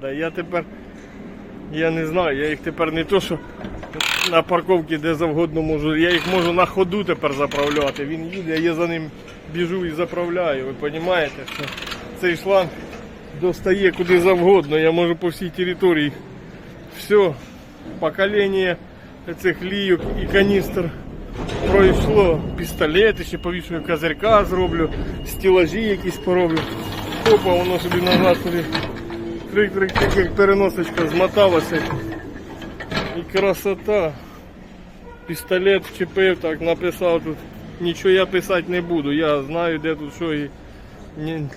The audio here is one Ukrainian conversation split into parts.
Да, я тепер. Я не знаю, я їх тепер не то, що на парковці де завгодно можу. Я їх можу на ходу тепер заправляти. Він їде, я за ним біжу і заправляю. Ви розумієте, що цей шланг достає куди завгодно. Я можу по всій території. Все, покоління цих лійок і каністр пройшло. Пістолети ще повішую козирка зроблю, стілажі якісь пороблю. Опа, воно собі назад собі. Трик-трик-трик, як переносочка змоталася. І красота. Пістолет вчепив, так написав тут. Нічого я писати не буду. Я знаю, де тут що і не,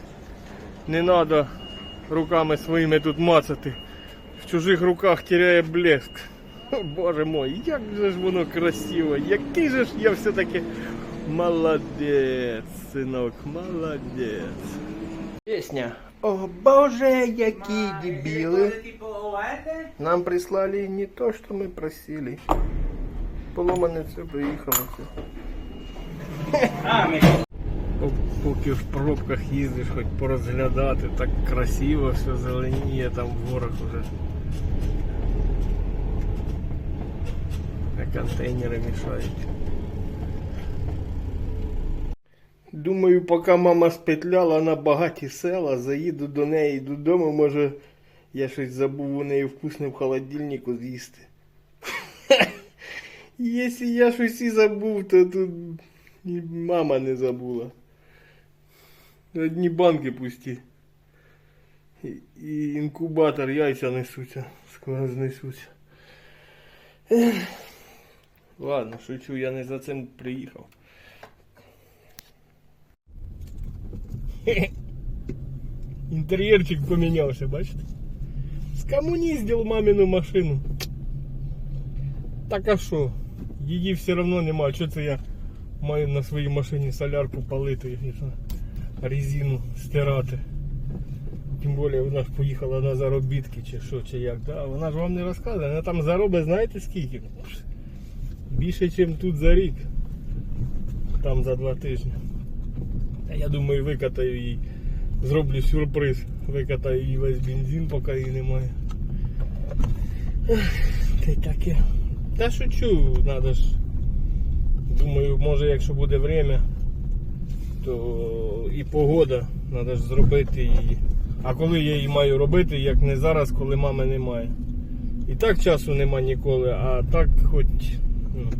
не треба руками своїми тут мацати. В чужих руках теряє блеск. Боже мой, як же ж воно красиво, який же ж я все-таки молодець, синок, молодець. Песня. О боже, які дебіли. Нам прислали не то, что мы просили. Поломане все приїхало все. Поки в пробках їздиш, хоч порозглядати, так красиво все зеленіє там в горах уже. А контейнери мішають. Думаю, поки мама спетляла на багаті села, заїду до неї додому, може я щось забув у неї вкусне в холодильнику з'їсти. Якщо я щось і забув, то тут і мама не забула. Одні банки пусті. І, і інкубатор яйця несуться, скоро знесуться. Ладно, шучу, я не за цим приїхав. Інтер'єрчик помінявся, бачите? Скомуніздив мамину машину. Так а що? Її все одно немає. Що це я маю на своїй машині солярку палити, не знаю, резину стирати. Тим більше вона ж поїхала на заробітки чи що, чи як. Да? Вона ж вам не розказує. Вона там заробить, знаєте скільки? Більше, ніж тут за рік. Там за два тижні. Я думаю, викатаю її. Зроблю сюрприз. Викатаю її весь бензин, поки її немає. Та й таке. Та шучу, треба ж. Думаю, може якщо буде время, то і погода, треба ж зробити її. А коли я її маю робити, як не зараз, коли мами немає. І так часу нема ніколи, а так хоч ну,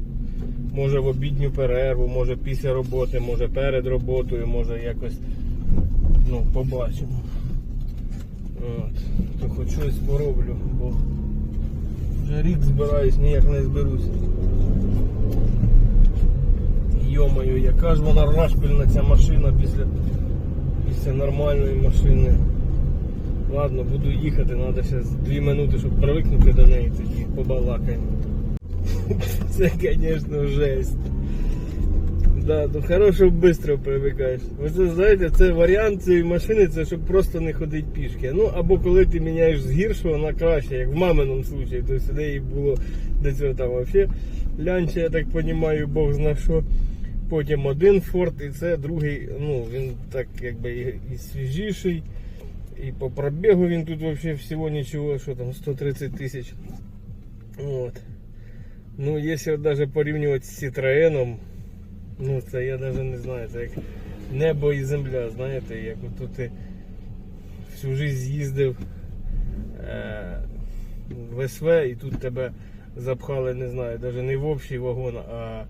може в обідню перерву, може після роботи, може перед роботою, може якось ну, побачимо. От. То хоч щось пороблю, бо вже рік збираюсь, ніяк не зберусь. Йомаю, яка ж вона рашпільна ця машина після, після нормальної машини. Ладно, буду їхати, треба ще 2 минути, щоб привикнути до неї, тоді побалакаємо. Це, звісно, жесть. Да, ну хорошо швидко привикаєш. Ви це знаєте, це варіант цієї машини, це щоб просто не ходити пішки. Ну або коли ти міняєш з гіршого на краще, як в маминому случаї, то сюди їй було до цього там взагалі лянче, я так розумію, Бог зна що. Потім один форт, і це другий, ну він так якби і, і свіжіший. І по пробігу він тут взагалі всього нічого, що там 130 тисяч. От. Ну, якщо навіть порівнювати з Citroen, ну це я навіть не знаю, це як небо і земля, знаєте, як от ти всю життя з'їздив е, в СВ і тут тебе запхали, не знаю, навіть не в общий вагон, а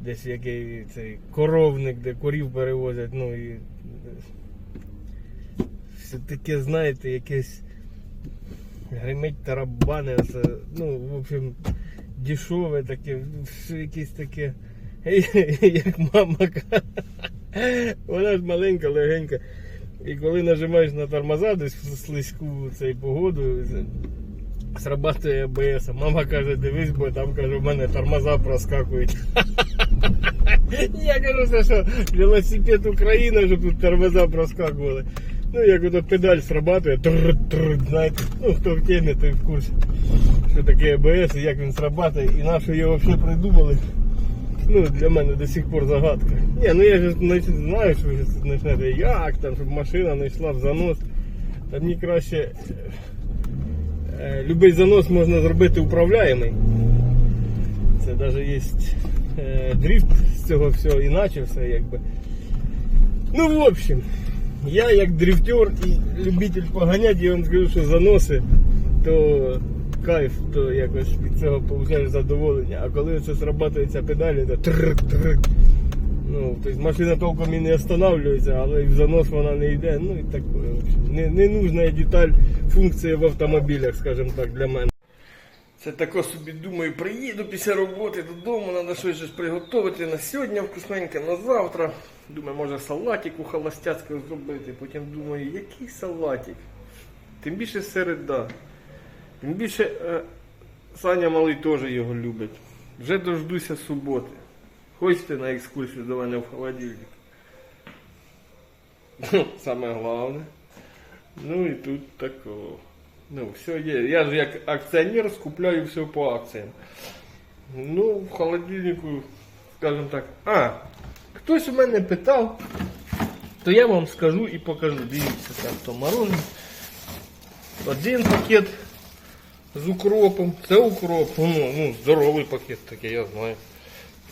десь який цей коровник, де корів перевозять, ну і все таке, знаєте, якесь гримить тарабани, це, ну, в общем, дешеве таке, якесь таке, як мама. Вона ж маленька, легенька. І коли нажимаєш на тормоза десь слизьку цей погоду, срабатує АБС. Мама каже, дивись, бо там каже, в мене тормоза проскакують. Я кажу, що велосипед Україна, щоб тут тормоза проскакували. Ну, як ото педаль срабатує, тррр, знаєте, ну хто в темі, той в курсі, що таке АБС і як він срабатує, і на що його взагалі придумали. Ну, для мене до сих пор загадка. Ні, ну я ж значить, знаю, що ви почнете, як там, щоб машина не йшла в занос. Та мені краще е, любий занос можна зробити управляємий. Це навіть є е, дрифт з цього всього, іначе все якби. Ну, в общем, я як дрифтер і любитель поганяти, я вам скажу, що заноси, то кайф, то якось від цього получаєш задоволення. А коли це срабатується педалі, то трик-трик. Ну, тобто машина толком і не останавливається, але і в занос вона не йде. Ну і таке. в. Не, не нужна деталь, функція в автомобілях, скажімо так, для мене. Це тако собі думаю, приїду після роботи додому, треба щось приготувати на сьогодні вкусненьке, на завтра. Думаю, може салатик у холостяцького зробити. Потім думаю, який салатик? Тим більше середа. Більше е, Саня малий теж його любить. Вже дождуся суботи. Хочете на екскурсію до мене в холодильник? Саме головне. Ну і тут такого. Ну, все є. Я ж як акціонер скупляю все по акціям. Ну, в холодильнику, скажімо так. А, хтось у мене питав, то я вам скажу і покажу. Дивіться, там то марони. Один пакет з укропом. Це укроп. Ну, ну, здоровий пакет такий, я знаю.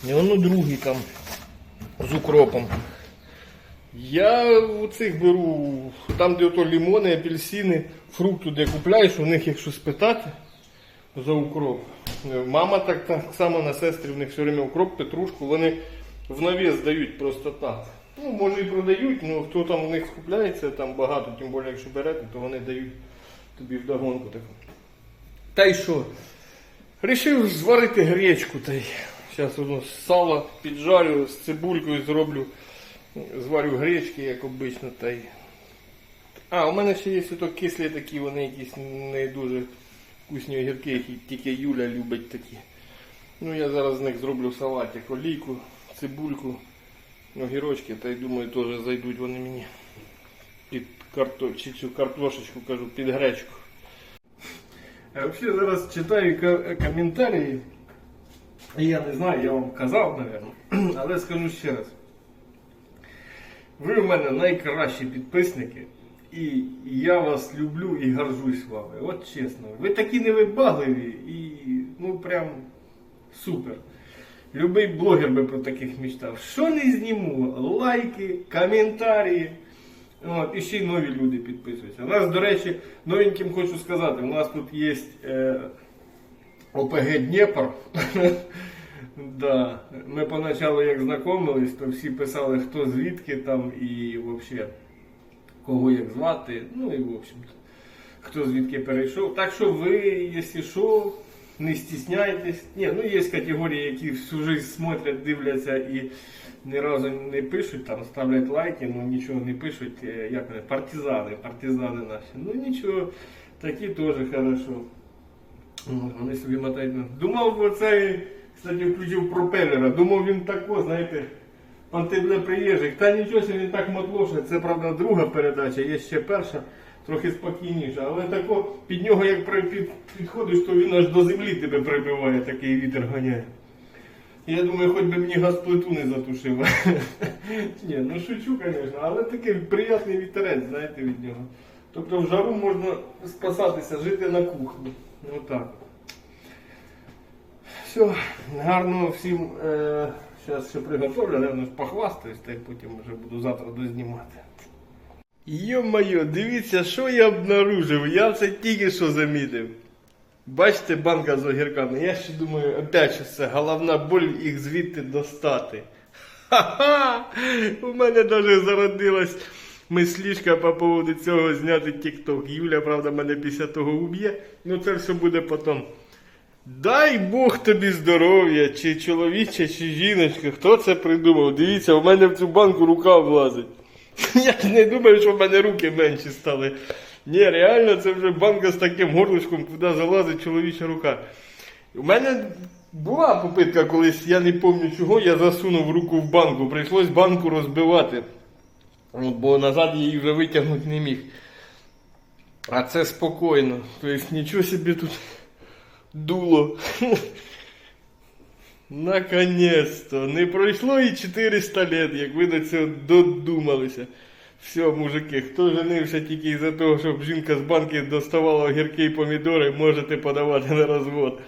І воно другий там з укропом. Я у цих беру, там де ото лимони, апельсини, фрукти, де купляєш, у них якщо спитати за укроп. Мама так, так само на сестрі, в них все время укроп, петрушку, вони в навіс дають просто так. Ну, може і продають, але хто там у них купляється, там багато, тим більше якщо берете, то вони дають тобі вдогонку таку. Та й що? Рішив зварити гречку. Та й зараз воно сало піджарю з цибулькою зроблю. Зварю гречки, як обично. Та й... А, у мене ще є ото кислі такі, вони якісь не дуже вкусні огірки, які тільки Юля любить такі. Ну я зараз з них зроблю салатик, олійку, цибульку, огірочки, та й думаю, теж зайдуть вони мені під карто... чи цю картошечку, кажу, під гречку. А взагалі зараз читаю ка- коментарі. Я не знаю, я вам казав, мабуть, але скажу ще раз. Ви в мене найкращі підписники, і я вас люблю і горжусь вами. От чесно. Ви такі невибагливі і ну прям супер. Любий блогер би про таких мечтав. Що не зніму? Лайки, коментарі. От, і ще й нові люди підписуються. У нас, до речі, новеньким хочу сказати, у нас тут є е, ОПГ Дніпр. да. Ми поначалу як знайомились, то всі писали, хто звідки там і взагалі кого як звати. Ну і в общем-то, хто звідки перейшов. Так що ви, якщо що, не стісняйтесь. Ні, ну є категорії, які всю жизнь смотрять, дивляться і ні разу не пишуть, там ставлять лайки, ну нічого не пишуть, е, як вони, партизани, партизани наші. Ну нічого, такі теж хорошо. Вони собі мотають. Думав, оцей, кстати, включив пропелера. Думав він тако, знаєте, пантебле приїжджих. Та нічого він так мотлоше. Це правда друга передача, є ще перша, трохи спокійніша. Але тако під нього як підходиш, то він аж до землі тебе прибиває, такий вітер ганяє. Я думаю, хоч би мені газплиту не затушив. Ні, ну шучу, звісно, але такий приємний вітерець, знаєте, від нього. Тобто в жару можна спасатися, жити на кухні. Отак. Все, гарно всім. Е, зараз ще приготовлю, напевно, похвастаюсь, та й потім вже буду завтра дознімати. Йо-моє, дивіться, що я обнаружив. Я це тільки що замітив. Бачите, банка з огірками. Я ще думаю, опять що це головна боль їх звідти достати. Ха-ха! У мене навіть зародилась мислішка по поводу цього зняти TikTok. Юля, правда, мене після того уб'є. Ну це все буде потім. Дай Бог тобі здоров'я, чи чоловіче, чи жіночка. Хто це придумав? Дивіться, у мене в цю банку рука влазить. Я не думаю, що в мене руки менші стали. Ні, реально, це вже банка з таким горлишком, куди залазить чоловіча рука. У мене була попитка колись, я не пам'ятаю чого, я засунув руку в банку. Прийшлось банку розбивати. Бо назад її вже витягнути не міг. А це спокійно. Тобто нічого собі тут дуло. Наконець-то. Не пройшло і 400 лет, як ви до цього додумалися. Все, мужики, хто женився тільки із-за того, щоб жінка з банки доставала огірки і помідори, можете подавати на розвод.